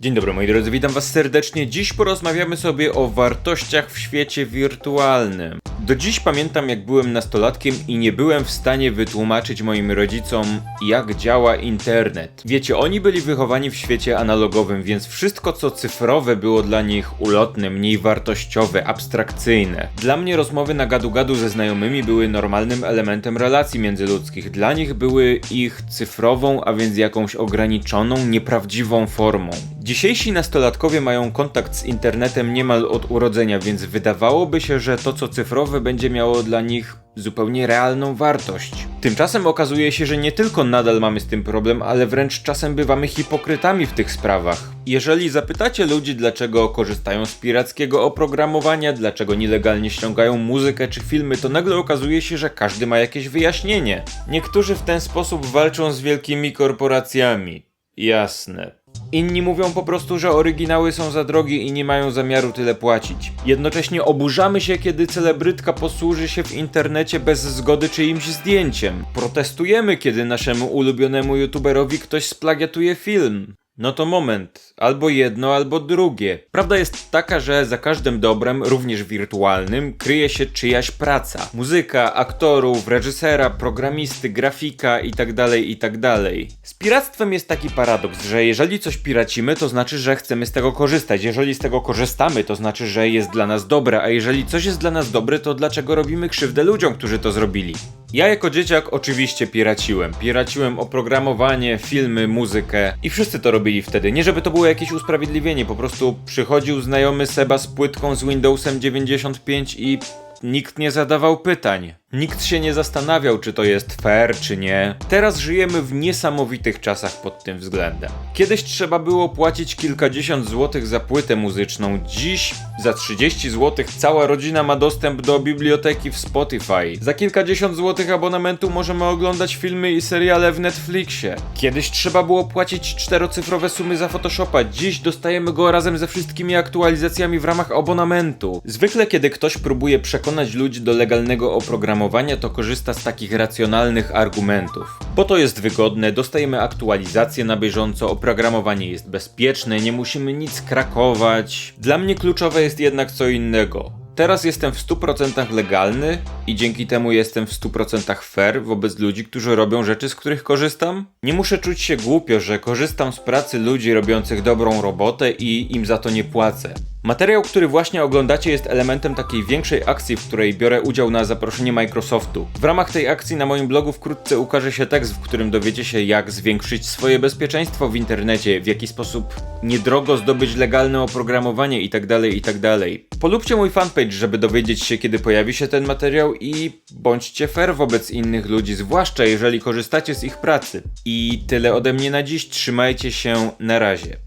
Dzień dobry moi drodzy, witam was serdecznie. Dziś porozmawiamy sobie o wartościach w świecie wirtualnym. Do dziś pamiętam jak byłem nastolatkiem i nie byłem w stanie wytłumaczyć moim rodzicom jak działa internet. Wiecie, oni byli wychowani w świecie analogowym, więc wszystko co cyfrowe było dla nich ulotne, mniej wartościowe, abstrakcyjne. Dla mnie rozmowy na gadu-gadu ze znajomymi były normalnym elementem relacji międzyludzkich. Dla nich były ich cyfrową, a więc jakąś ograniczoną, nieprawdziwą formą. Dzisiejsi nastolatkowie mają kontakt z internetem niemal od urodzenia, więc wydawałoby się, że to co cyfrowe będzie miało dla nich zupełnie realną wartość. Tymczasem okazuje się, że nie tylko nadal mamy z tym problem, ale wręcz czasem bywamy hipokrytami w tych sprawach. Jeżeli zapytacie ludzi, dlaczego korzystają z pirackiego oprogramowania, dlaczego nielegalnie ściągają muzykę czy filmy, to nagle okazuje się, że każdy ma jakieś wyjaśnienie. Niektórzy w ten sposób walczą z wielkimi korporacjami. Jasne. Inni mówią po prostu, że oryginały są za drogie i nie mają zamiaru tyle płacić. Jednocześnie oburzamy się, kiedy celebrytka posłuży się w internecie bez zgody czyimś zdjęciem. Protestujemy, kiedy naszemu ulubionemu youtuberowi ktoś splagiatuje film. No to moment, albo jedno, albo drugie. Prawda jest taka, że za każdym dobrem, również wirtualnym, kryje się czyjaś praca. Muzyka, aktorów, reżysera, programisty, grafika itd., itd. Z piractwem jest taki paradoks, że jeżeli coś piracimy, to znaczy, że chcemy z tego korzystać. Jeżeli z tego korzystamy, to znaczy, że jest dla nas dobre, a jeżeli coś jest dla nas dobre, to dlaczego robimy krzywdę ludziom, którzy to zrobili? Ja jako dzieciak oczywiście piraciłem. Piraciłem oprogramowanie, filmy, muzykę i wszyscy to robili wtedy. Nie żeby to było jakieś usprawiedliwienie, po prostu przychodził znajomy Seba z płytką z Windowsem 95 i nikt nie zadawał pytań. Nikt się nie zastanawiał, czy to jest fair, czy nie. Teraz żyjemy w niesamowitych czasach pod tym względem. Kiedyś trzeba było płacić kilkadziesiąt złotych za płytę muzyczną. Dziś za 30 złotych cała rodzina ma dostęp do biblioteki w Spotify. Za kilkadziesiąt złotych abonamentu możemy oglądać filmy i seriale w Netflixie. Kiedyś trzeba było płacić czterocyfrowe sumy za Photoshopa. Dziś dostajemy go razem ze wszystkimi aktualizacjami w ramach abonamentu. Zwykle kiedy ktoś próbuje przekonać ludzi do legalnego oprogramowania, to korzysta z takich racjonalnych argumentów. Bo to jest wygodne, dostajemy aktualizacje na bieżąco, oprogramowanie jest bezpieczne, nie musimy nic krakować. Dla mnie kluczowe jest jednak co innego. Teraz jestem w 100% legalny i dzięki temu jestem w 100% fair wobec ludzi, którzy robią rzeczy, z których korzystam. Nie muszę czuć się głupio, że korzystam z pracy ludzi robiących dobrą robotę i im za to nie płacę. Materiał, który właśnie oglądacie jest elementem takiej większej akcji, w której biorę udział na zaproszenie Microsoftu. W ramach tej akcji na moim blogu wkrótce ukaże się tekst, w którym dowiecie się jak zwiększyć swoje bezpieczeństwo w internecie, w jaki sposób niedrogo zdobyć legalne oprogramowanie itd. itd. Polubcie mój fanpage, żeby dowiedzieć się kiedy pojawi się ten materiał i bądźcie fair wobec innych ludzi, zwłaszcza jeżeli korzystacie z ich pracy. I tyle ode mnie na dziś, trzymajcie się, na razie.